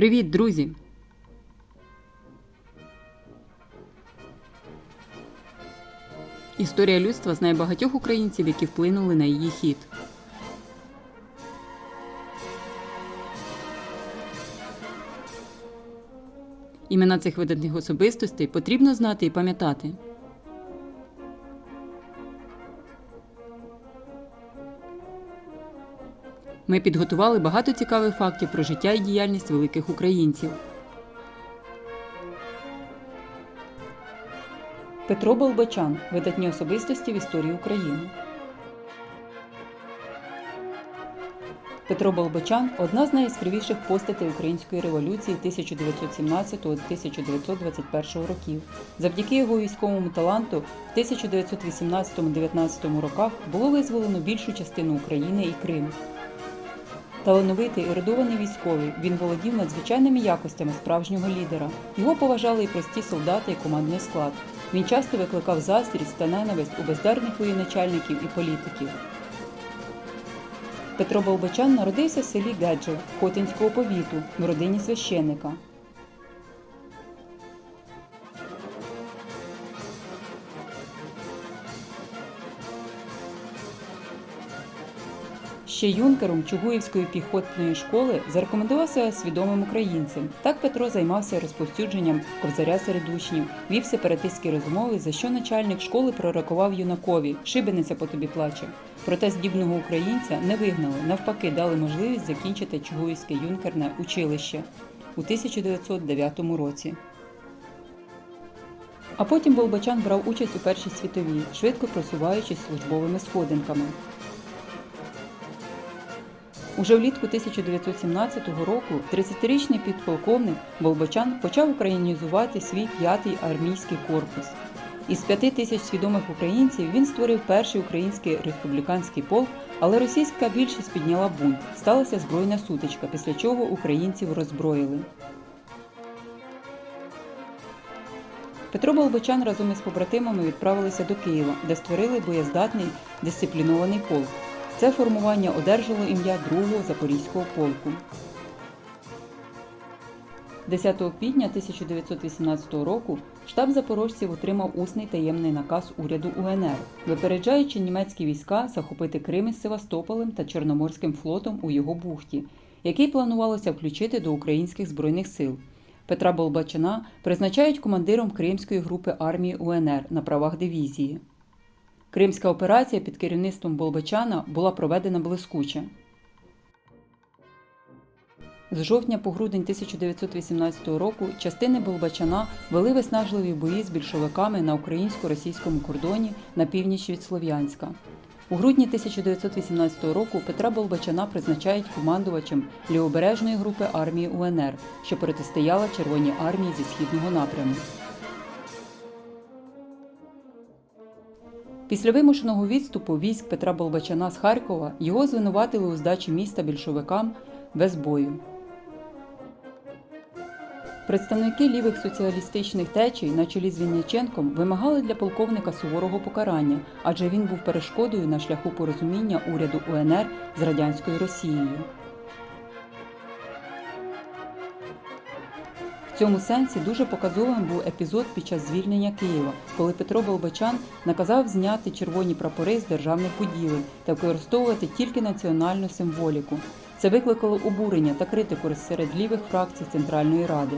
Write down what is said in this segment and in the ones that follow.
Привіт, друзі! Історія людства знає багатьох українців, які вплинули на її хід. Імена цих видатних особистостей потрібно знати і пам'ятати. Ми підготували багато цікавих фактів про життя і діяльність великих українців. Петро Болбочан видатні особистості в історії України. Петро Болбочан одна з найяскравіших постатей української революції 1917-1921 років. Завдяки його військовому таланту в 1918-19 роках було визволено більшу частину України і Крим. Талановитий ерудований військовий, він володів надзвичайними якостями справжнього лідера. Його поважали і прості солдати і командний склад. Він часто викликав заздрість та ненависть у бездарних воєначальників і політиків. Петро Болбочан народився в селі Геджел Хотинського повіту в родині священика. Ще юнкером Чугуївської піхотної школи зарекомендував себе свідомим українцем. Так Петро займався розповсюдженням ковзаря серед учнів, вів сепаратистські розмови, за що начальник школи пророкував юнакові Шибениця по тобі плаче. Проте здібного українця не вигнали, навпаки, дали можливість закінчити Чугуївське юнкерне училище у 1909 році. А потім Болбачан брав участь у Першій світовій, швидко просуваючись службовими сходинками. Уже влітку 1917 року 30-річний підполковник Болбочан почав українізувати свій п'ятий армійський корпус. Із п'яти тисяч свідомих українців він створив перший український республіканський полк, але російська більшість підняла бунт. Сталася збройна сутичка, після чого українців роззброїли. Петро Болбочан разом із побратимами відправилися до Києва, де створили боєздатний дисциплінований полк. Це формування одержало ім'я Другого Запорізького полку. 10 квітня 1918 року штаб запорожців отримав усний таємний наказ уряду УНР, випереджаючи німецькі війська захопити Крим із Севастополем та Чорноморським флотом у його бухті, який планувалося включити до українських збройних сил. Петра Болбачана призначають командиром Кримської групи армії УНР на правах дивізії. Кримська операція під керівництвом Болбачана була проведена блискуче. З жовтня по грудень 1918 року частини Болбачана вели виснажливі бої з більшовиками на українсько-російському кордоні на північ від Слов'янська. У грудні 1918 року Петра Болбачана призначають командувачем лівобережної групи армії УНР, що протистояла Червоній армії зі східного напряму. Після вимушеного відступу військ Петра Болбачана з Харкова його звинуватили у здачі міста більшовикам без бою. Представники лівих соціалістичних течій на чолі з Вінниченком вимагали для полковника суворого покарання, адже він був перешкодою на шляху порозуміння уряду УНР з радянською Росією. Цьому сенсі дуже показовим був епізод під час звільнення Києва, коли Петро Болбачан наказав зняти червоні прапори з державних будівель та використовувати тільки національну символіку. Це викликало обурення та критику серед лівих фракцій Центральної Ради.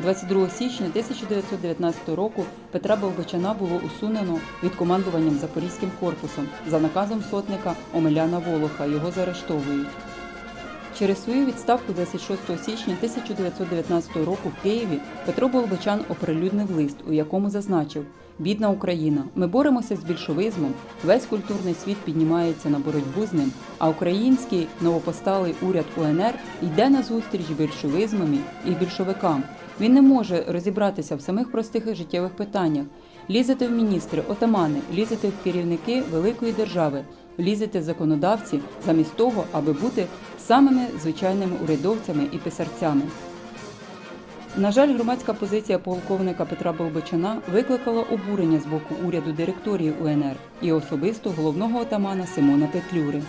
22 січня 1919 року Петра Болбочана було усунено від командуванням Запорізьким корпусом за наказом сотника Омеляна Волоха. Його заарештовують. Через свою відставку 26 січня 1919 року в Києві Петро Болбочан оприлюднив лист, у якому зазначив: Бідна Україна, ми боремося з більшовизмом, весь культурний світ піднімається на боротьбу з ним, а український новопосталий уряд УНР йде на зустріч більшовизмами і більшовикам. Він не може розібратися в самих простих життєвих питаннях. Лізете в міністри, отамани, лізете в керівники великої держави, лізете в законодавці замість того, аби бути самими звичайними урядовцями і писарцями. На жаль, громадська позиція полковника Петра Болбочана викликала обурення з боку уряду директорії УНР і особисто головного отамана Симона Петлюри.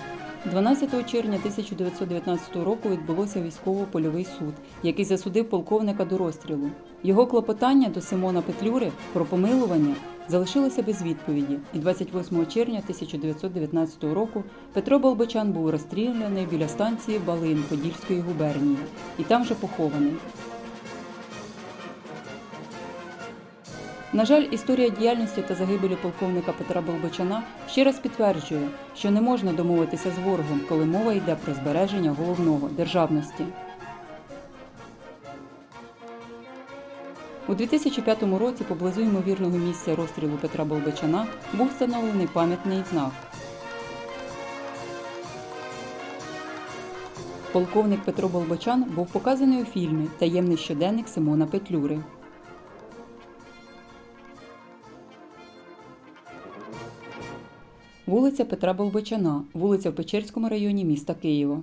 12 червня 1919 року відбулося військово-польовий суд, який засудив полковника до розстрілу. Його клопотання до Симона Петлюри про помилування залишилося без відповіді, і 28 червня 1919 року Петро Болбочан був розстріляний біля станції Балин Подільської губернії і там же похований. На жаль, історія діяльності та загибелі полковника Петра Болбочана ще раз підтверджує, що не можна домовитися з ворогом, коли мова йде про збереження головного державності. У 2005 році поблизу ймовірного місця розстрілу Петра Болбочана був встановлений пам'ятний знак. Полковник Петро Болбочан був показаний у фільмі Таємний щоденник Симона Петлюри. Вулиця Петра Болбочана, вулиця в Печерському районі міста Києва.